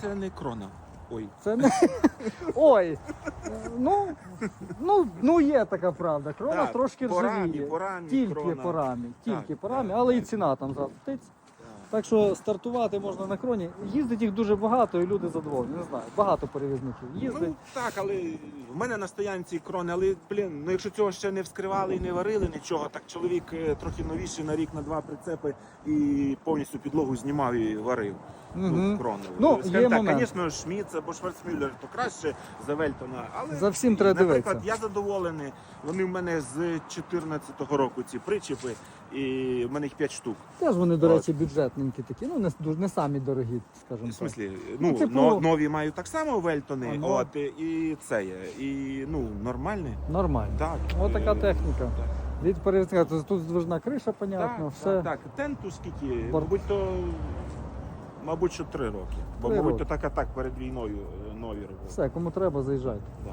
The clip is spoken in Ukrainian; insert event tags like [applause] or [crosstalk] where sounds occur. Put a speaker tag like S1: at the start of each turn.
S1: Це не крона. Ой.
S2: Це не. [laughs] Ой. Ну, ну, ну є така правда. Крона
S1: Так,
S2: трошки
S1: по рамі,
S2: ржавіє.
S1: по рамі
S2: Тільки
S1: крона.
S2: по рамі. Тільки
S1: Так,
S2: по рамі,
S1: так,
S2: але і
S1: так.
S2: ціна там заплатить. Так що стартувати можна на кроні. Їздить їх дуже багато і люди задоволені. Не знаю. Багато перевізників їздить.
S1: Ну так, але в мене на стоянці крони, але блін, ну якщо цього ще не вскривали і не варили нічого, так чоловік е, трохи новіший на рік на два прицепи і повністю підлогу знімав і варив. Ну, крони.
S2: Ну, є
S1: так,
S2: момент.
S1: звісно, Шміц або Шварцмюллер то краще за Вельтона, але
S2: За всім треба
S1: наприклад,
S2: дивитися.
S1: я задоволений. Вони в мене з 14-го року ці причепи, і в мене їх 5 штук.
S2: Теж вони, до
S1: От.
S2: речі, бюджетненькі такі. Ну, не, не самі дорогі, скажімо
S1: В смислі,
S2: Ну,
S1: ну,
S2: типу-
S1: нові мають так само Вельтони,
S2: Ага.
S1: от, і це є. І ну, нормальний.
S2: Нормально.
S1: Так.
S2: Ось
S1: така
S2: техніка.
S1: Так,
S2: Від перевізника. Тут здвижна криша, понятно,
S1: так,
S2: все.
S1: так, так. Тенту скільки?
S2: Бар-
S1: Мабуть, то. Мабуть, що три роки. Бо,
S2: Три
S1: мабуть,
S2: роки.
S1: то так, а так перед війною е, нові робили.
S2: Все, кому треба, заїжджайте.
S1: Да.